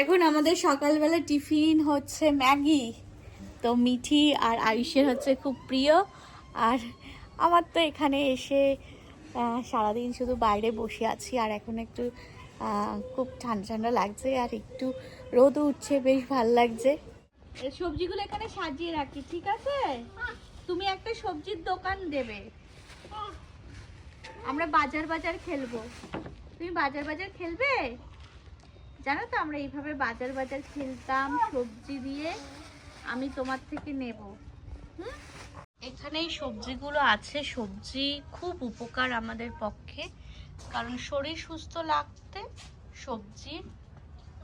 এখন আমাদের সকালবেলা টিফিন হচ্ছে ম্যাগি। তো মিঠি আর আয়ুষের হচ্ছে খুব প্রিয়। আর আমার তো এখানে এসে সারাদিন শুধু বাইরে বসে আছি আর এখন একটু খুব ঠান্ডা ঠান্ডা লাগছে আর একটু রোদ উঠছে, বেশ ভালো লাগছে। সবজিগুলো এখানে সাজিয়ে রাখি, ঠিক আছে? তুমি একটা সবজির দোকান দেবে। আমরা বাজার বাজার খেলব। তুমি বাজার বাজার খেলবে? জানো তো আমরা এইভাবে বাজার বাজার খেলতাম, সবজি দিয়ে। আমি তোমার থেকে নেব। হুম? এখানে সবজিগুলো আছে। সবজি খুব উপকার আমাদের পক্ষে। কারণ শরীর সুস্থ লাগতে সবজির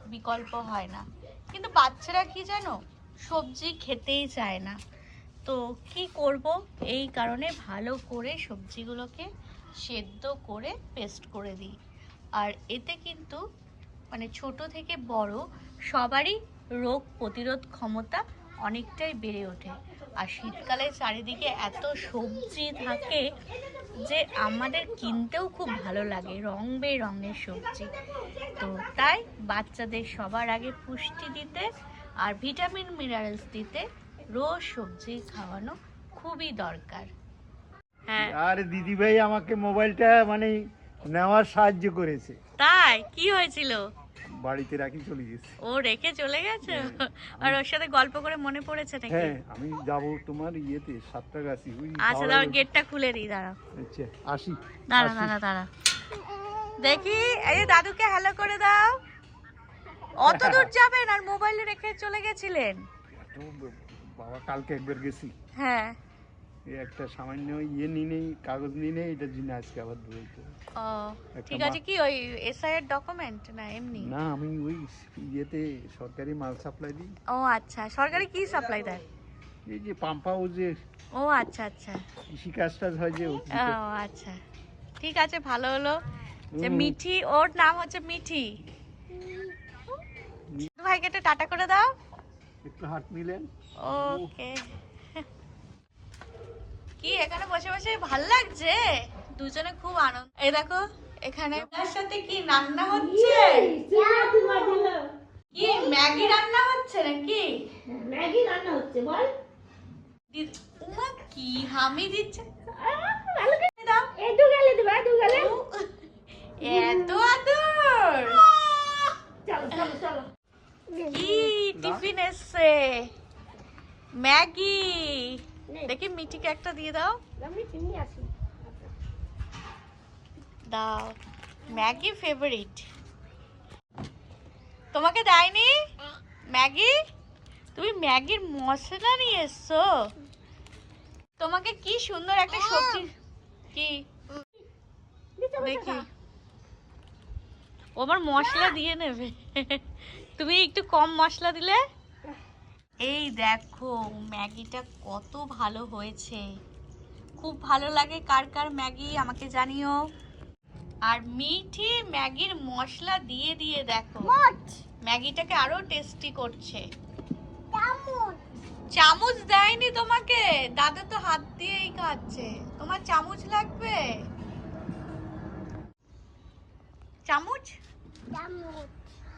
বিকল্প হয় না। কিন্তু বাচ্চারা কি জানো? সবজি খেতেই চায় না। তো কি করব? এই কারণে ভালো করে সবজিগুলোকে সেদ্ধ করে পেস্ট করে দিই। আর এতে কিন্তু মানে ছোট থেকে বড় সবারই রোগ প্রতিরোধ ক্ষমতা অনেকটাই বেড়ে ওঠে। আর শীতকালে চারিদিকে এত সবজি থাকে যে আমাদের কিনতেও খুব ভালো লাগে রং বেরঙের সবজি। তো তাই বাচ্চাদের সবার আগে পুষ্টি দিতে আর ভিটামিন মিনারেলস দিতে রোজ সবজি খাওয়ানো খুবই দরকার। হ্যাঁ। আর দিদি ভাই আমাকে মোবাইলটা মানে নেওয়ার সাহায্য করেছে। তাই? কি হয়েছিল? বাড়িতে রাখি চলে গেছে। ও রেখে চলে গেছে? আর ওর সাথে গল্প করে মনে পড়েছে নাকি? হ্যাঁ আমি যাব তোমার ইয়েতে সাতটা গাছি ওই আচ্ছা হাওড়া দাঁড়া গেটটা খুলে দিই দাঁড়াও। আচ্ছা আসি দাঁড়া দাঁড়া দাঁড়া দেখি এই দাদুকে হ্যালো করে দাও। অত দূর যাবেন আর মোবাইলে রেখে চলে গেছিলেন? বাবা কালকে একবার গেছি। হ্যাঁ। এই একটা সামান্য ইয়ে নিয়ে কাগজ নিয়ে নেই এটার জন্য আজকে আবার ধরেছে ও ঠিক আছে কি ওই এসআই এর ডকুমেন্ট না এমনি? না আমি ওই ইয়েতে সরকারি মাল সাপ্লাই দিই। ও আচ্ছা সরকারি কি সাপ্লাই দেয়? এই যে পাম্পাও যে ও আচ্ছা আচ্ছা। কৃষি কাজ হয় যে ও আচ্ছা। ঠিক আছে ভালো হলো। যে মিঠি ওর নাম হচ্ছে মিঠি। ভাইকে একটু টাটা করে দাও। একটু হাত নিলেন ওকে। কি এখানে বসে বসে ভালো লাগছে? দুজনে খুব আনন্দ। এই দেখো এখানে তার সাথে কি রান্না হচ্ছে? কি ম্যাগি রান্না হচ্ছে নাকি? ম্যাগি রান্না হচ্ছে বল। উমা কি হামি দিচ্ছে? দাও এদু গেলে দেবে এদু গেলে। এত আদর। চলো চলো চলো। কি টিফিন এসছে? ম্যাগি। দেখি মিঠিকে একটা দিয়ে দাও। আমি চিনি আসি। দাও। ম্যাগি ফেভারিট তোমাকে দেয়নি? ম্যাগি? তুমি ম্যাগির মশলা নিয়ে এসছো। তোমাকে কি সুন্দর একটা সবজি কি? দেখি। ও আমার মশলা দিয়ে নেবে। তুমি একটু কম মশলা দিলে? এই দেখো, ম্যাগিটা কত ভালো হয়েছে। খুব ভালো লাগে কার কার ম্যাগি, আমাকে জানিও। আর মিঠি ম্যাগির মশলা দিয়ে দিয়ে দেখো। ম্যাগিটাকে আরও টেস্টি করছে। চামচ। দেয়নি তোমাকে? দাদা তো হাত দিয়েই খাচ্ছে। তোমার চামচ লাগবে? চামচ?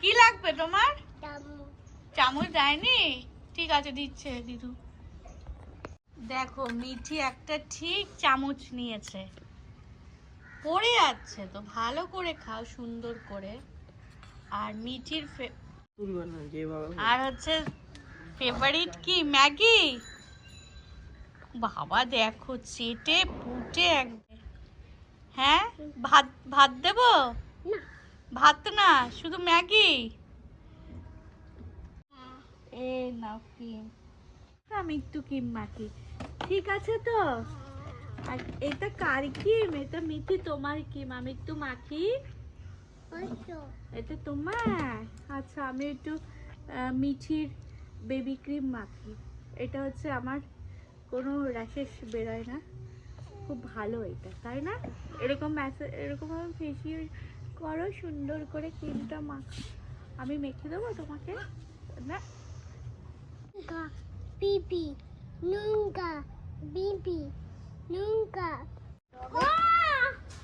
কি লাগবে তোমার? চামচ দেয়নি? ঠিক আছে দিচ্ছে দিদু। দেখো মিঠি একটা ঠিক চামচ নিয়েছে। পড়ে যাচ্ছে তো ভালো করে খাও সুন্দর করে। আর মিঠির আর হচ্ছে ফেভারিট কি? ম্যাগি? বাবা দেখো চেটে পুটে একদম হ্যাঁ? ভাত ভাত দেবো? ভাত না শুধু ম্যাগি? এ নাও ক্রিম। আমি একটু ক্রিম মাখি। ঠিক আছে তো? আর এটা কার ক্রিম এটা মিঠি তোমার ক্রিম আমি একটু মাখি। এটা তোমার? আচ্ছা আমি একটু মিঠির বেবি ক্রিম মাখি। এটা হচ্ছে আমার কোনো র্যাশেস বেরোয় না। খুব ভালো এটা তাই না? এরকম ম্যাসেজ এরকম ফেসিয়াল করো সুন্দর করে ক্রিমটা মাখো। আমি মেখে দেবো তোমাকে? না? Bibi, nunca, Bibi, nunca.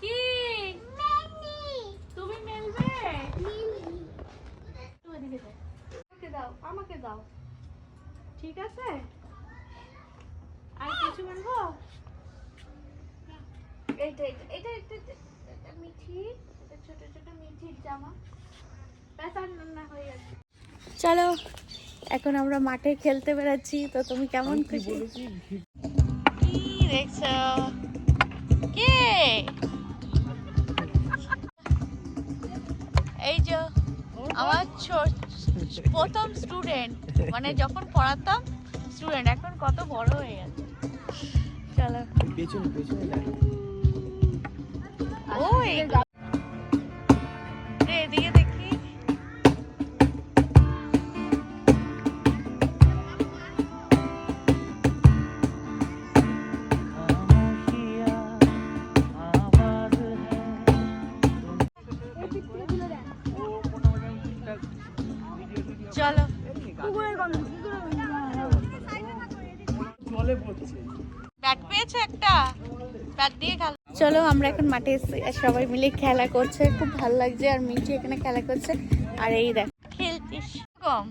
কি তুমি মেলবে? আমাকে দাও আমাকে দাও। ঠিক আছে? আর কিছু বলব এইটা এইটা এটা মিঠি ছোট ছোট মিঠির জামা। না হয়ে গেছে। চলো এখন আমরা মাঠে খেলতে বেড়াচ্ছি তো তুমি কেমন খুশি? দেখছ? কে? এই যে আমার প্রথম স্টুডেন্ট মানে যখন পড়াতাম স্টুডেন্ট এখন কত বড় হয়ে গেছে। চলো। পেছনে পেছনে যায় ব্যাট পেয়েছে একটা? ব্যাট দিয়ে খেলা। চলো আমরা এখন মাঠে এসেছি আর সবাই মিলে খেলা করছে। খুব ভালো লাগছে আর মিঠি এখানে খেলা করছে। আর এই দেখ। খেলতিস কম।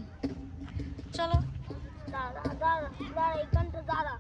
চলো। দাঁড়া দাঁড়া দাঁড়া এখানটা দাঁড়া।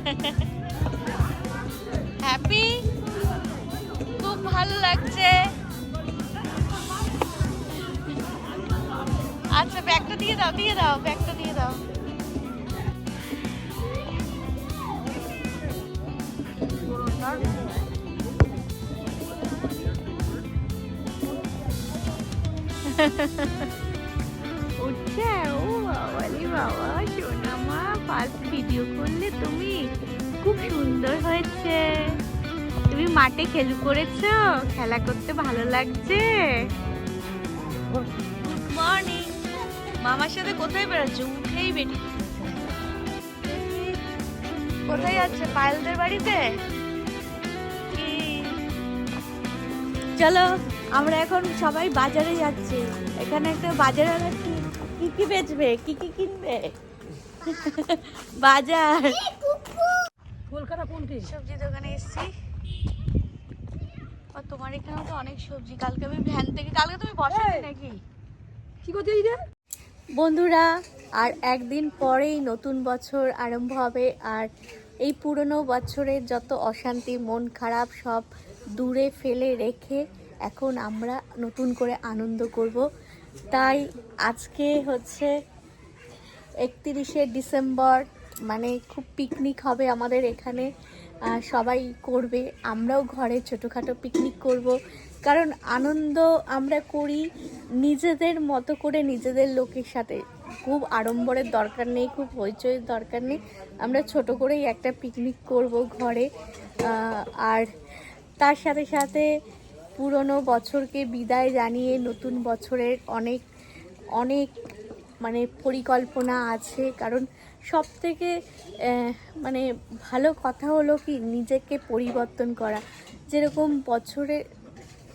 হ্যাপি খুব ভালো লাগছে। আচ্ছা ব্যাগটা দিয়ে দাও দিয়ে দাও, ব্যাগটা দিয়ে দাও। উঠছে, ও বাবালি বাবা সোনা ফার্স্ট ভিডিও করলে তুমি খুব সুন্দর হয়েছে। তুমি মাঠে খেলু করেছ? খেলা করতে ভালো লাগছে? গুড মর্নিং মামার সাথে কোথায় বেরোচ্ছ উঠেই বেটি কোথায় যাচ্ছে? পায়েলদের বাড়িতে? চলো আমরা এখন সবাই বাজারে যাচ্ছি। এখানে একটা বাজারে কি কি কি বেচবে? কি কি কিনবে? বাজার। কলকাতা কোনটি? সবজি দোকানে এসেছি। আর তোমার এখানেও তো অনেক সবজি। কালকে আমি ভ্যান থেকে কালকে তুমি বসালে নাকি? কি করতে রে বন্ধুরা আর একদিন পরেই নতুন বছর আরম্ভ হবে আর এই পুরনো বছরের যত অশান্তি মন খারাপ সব দূরে ফেলে রেখে এখন আমরা নতুন করে আনন্দ করব। তাই আজকে হচ্ছে একত্রিশে ডিসেম্বর মানে খুব পিকনিক হবে আমাদের এখানে সবাই করবে। আমরাও ঘরে ছোটোখাটো পিকনিক করব। কারণ আনন্দ আমরা করি নিজেদের মতো করে নিজেদের লোকের সাথে। খুব আড়ম্বরের দরকার নেই, খুব হইচইয়ের দরকার নেই। আমরা ছোট করেই একটা পিকনিক করব ঘরে। আর তার সাথে সাথে পুরনো বছরকে বিদায় জানিয়ে নতুন বছরের অনেক অনেক মানে পরিকল্পনা আছে। কারণ সব থেকে মানে ভালো কথা হলো কি নিজেকে পরিবর্তন করা। যেরকম বছরের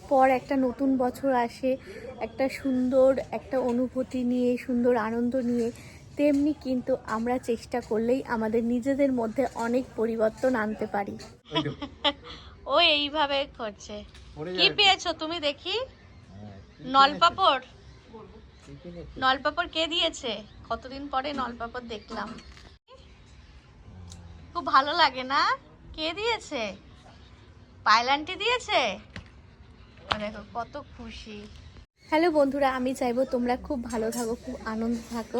পর একটা নতুন বছর আসে একটা সুন্দর একটা অনুভূতি নিয়ে সুন্দর আনন্দ নিয়ে তেমনি কিন্তু আমরা চেষ্টা করলেই আমাদের নিজেদের মধ্যে অনেক পরিবর্তন আনতে পারি। ও এইভাবে করছে। কি পেয়েছ তুমি দেখি? নলপাপড় নলপাপড় কে দিয়েছে? কতদিন পরে নলপাপড় দেখলাম। খুব ভালো লাগে না? কে দিয়েছে? পাইলান্টি দিয়েছে? দেখো, কত খুশি। হ্যালো বন্ধুরা, আমি চাইব তোমরা খুব ভালো থাকো, খুব আনন্দ থাকো।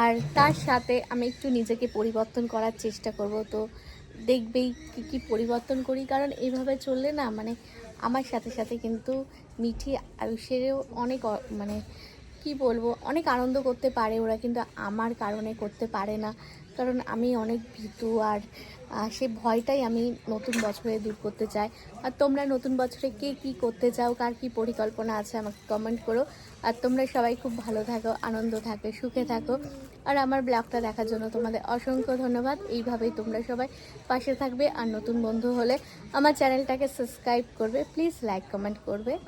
আর তার সাথে আমি একটু নিজেকে পরিবর্তন করার চেষ্টা করব। তো দেখবেই কি কি পরিবর্তন করি। কারণ এইভাবে চললে না মানে আমার সাথে সাথে কিন্তু মিঠি আয়ুষেরও অনেক মানে কি বলব? অনেক আনন্দ করতে পারে ওরা কিন্তু আমার কারণে করতে পারে না। কারণ আমি অনেক ভীতু আর আহ, সে ভয়টাই আমি নতুন বছরে দূর করতে চাই। আর তোমরা নতুন বছরে কে কি করতে চাও কার কি পরিকল্পনা আছে আমাকে কমেন্ট করো। আর তোমরা সবাই খুব ভালো থাকো আনন্দ থাকো সুখে থাকো। আর আমার ব্লগটা দেখার জন্য তোমাদের অসংখ্য ধন্যবাদ। এইভাবেই তোমরা সবাই পাশে থাকবে। আর নতুন বন্ধু হলে আমার চ্যানেলটাকে সাবস্ক্রাইব করবে। প্লিজ লাইক কমেন্ট করবে।